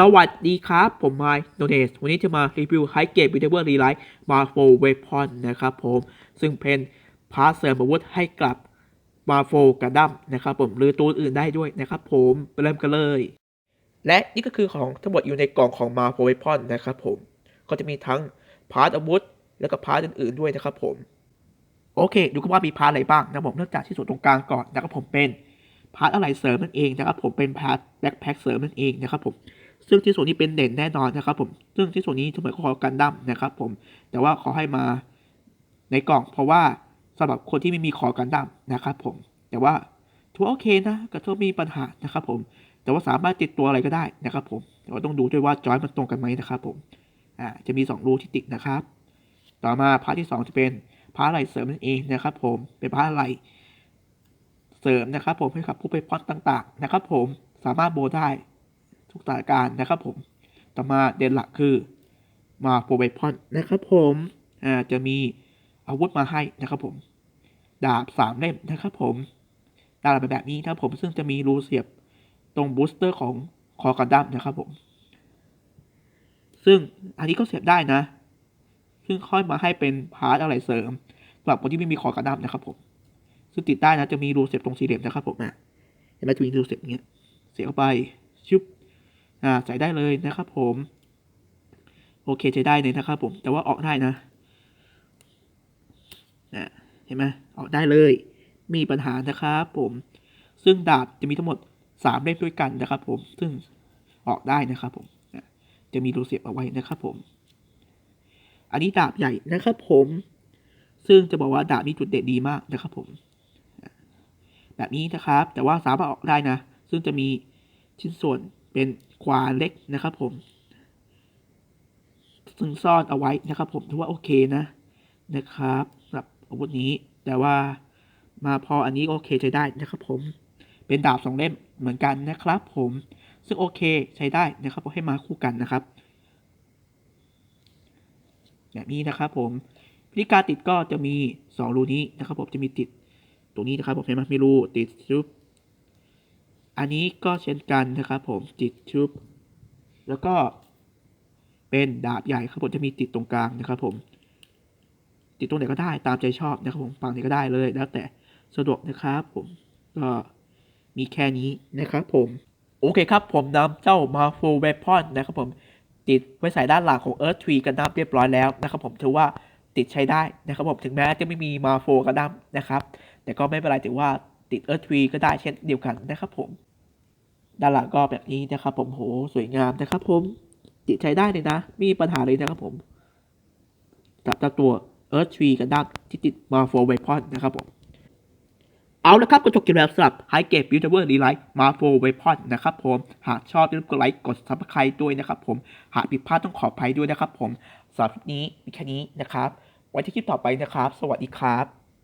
สวัสดีครับ ผมไมค์โนเนสวันนี้จะมารีวิวไฮเกตบิเทเวอร์รีไลท์มาโฟเวพอนนะครับผม ซึ่งเป็นพาร์ทเสริมอาวุธให้กับมาโฟกระดัมนะครับผม หรือตัวอื่นได้ด้วยนะครับผมไปเริ่มกันเลย และนี่ก็คือของทั้งหมดอยู่ในกล่องของมาโฟเวพอนนะครับผม ก็จะมีทั้งพาร์ทอาวุธ แล้วก็พาร์ทอื่นๆด้วยนะครับผม โอเค ดูกันว่ามีพาร์ทอะไรบ้างนะผมเริ่มจากที่ส่วนตรงกลางก่อนนะครับผมเป็นพาร์ทอะไรเสริมนั่นเองนะครับผมเป็นพาร์ทแบ็คแพ็คเสริมนั่นเองนะครับผม ซึ่งที่ส่วนนี้เป็นเด่นแน่นอนนะครับผมซึ่งที่ส่วนนี้ทำไมขอกันดั้มนะครับผมแต่ว่าขอให้มาในกล่อง เพราะว่าสำหรับคนที่ไม่มีขอกันดั้มนะครับผมแต่ว่าถือว่าโอเคนะก็ถือว่มีปัญหานะครับผมแต่ว่าสามารถติดตัวอะไรก็ได้นะครับผมแต่ว่าต้องดูด้วยว่าจอยมันตรงกันไหมนะครับผมอ่าจะมี 2 รูที่ติดนะครับ ต่อมาพาร์ทที่ 2 จะเป็นพาร์ทอะไรเสริมนั่นเองนะครับผมเป็นพาร์ทอะไรเสริมนะครับผมให้กับผู้ไปพอดต่างๆนะครับผมสามารถโบได้ ทุกสถานการณ์นะครับผม ต่อมาเด่นหลักคือมาโปรไวพอนนะครับผมอ่าจะมีอาวุธมาให้นะครับผม ดาบสามเล่มนะครับผมดาบแบบนี้นะครับผมซึ่งจะมีรูเสียบตรงบูสเตอร์ของคอกันดั้มนะครับผม ซึ่งอันนี้ก็เสียบได้นะ ซึ่งค่อยมาให้เป็นพาร์ทอะไรเสริมสำหรับคนที่ไม่มีคอกันดั้มนะครับผม ซึ่งติดได้นะจะมีรูเสียบตรงสี่เหลี่ยมนะครับผมอะเห็นไหมจะมีรูเสียบเงี้ย เสียบเข้าไปชุบ อ่าใส่ได้เลยนะครับผม โอเคใช้ได้เลยนะครับผม แต่ว่าออกได้นะอ่าเห็นไหมออกได้เลย มีปัญหานะครับผม ซึ่งดาบจะมีทั้งหมดสามเล่มด้วยกันนะครับผม ซึ่งออกได้นะครับผมอะจะมีรูเสียบเอาไว้นะครับผม อันนี้ดาบใหญ่นะครับผม ซึ่งจะบอกว่าดาบนี้จุดเด่นดีมากนะครับผม แบบนี้นะครับ แต่ว่าสามารถออกได้นะ ซึ่งจะมีชิ้นส่วนเป็น ควาเล็กนะครับผม ซึ่งซ่อนเอาไว้นะครับผมถือว่าโอเคนะนะครับสำหรับอาวุธนี้แต่ว่ามาพออันนี้โอเคใช้ได้นะครับผม เป็นดาบสองเล่มเหมือนกันนะครับผม ซึ่งโอเคใช้ได้นะครับเพราะให้มาคู่กันนะครับแบบนี้นะครับผมวิธีการติดก็จะมีสองรูนี้นะครับผมจะมีติดตรงนี้นะครับผมเห็นไหมมีรูติดชุบ อันนี้ก็เช่นกันนะครับผมติดชุบ แล้วก็เป็นดาบใหญ่ครับผมจะมีติดตรงกลางนะครับผม ติดตรงไหนก็ได้ตามใจชอบนะครับผมฝั่งไหนก็ได้เลยแล้วแต่สะดวกนะครับผมก็มีแค่นี้นะครับผมโอเคครับผมนำเจ้ามาโฟเวพอนนะครับผมติดไว้ใส่ด้านหลังของ Earth Tree กันดั้มเรียบร้อยแล้วนะครับผมถือว่าติดใช้ได้นะครับผมถึงแม้จะไม่มีมาโฟกันดั้มนะครับ แต่ก็ไม่เป็นไรถือว่าติด Earth Tree ก็ได้เช่นเดียวกันนะครับผม ด้านหลังก็แบบนี้นะครับผมโหสวยงามนะครับผมติดใช้ได้เลยนะมมีปัญหาเลยนะครับผมกับจ้าตัว Earth Tree กันดั้มที่ติดมาโฟเวพอนนะครับผมเอาละครับก็จบเกมแล้วสำหรับ High Game Builder Relight มาโฟเวพอนนะครับผมหากชอบอย่าลืมกดไลค์กด Subscribe ด้วยนะครับผมหากผิดพลาดต้องขออภัยด้วยนะครับผมสำหรับคลิปนี้มีแค่นี้นะครับ ไว้ที่คลิปต่อไปนะครับ สวัสดีครับ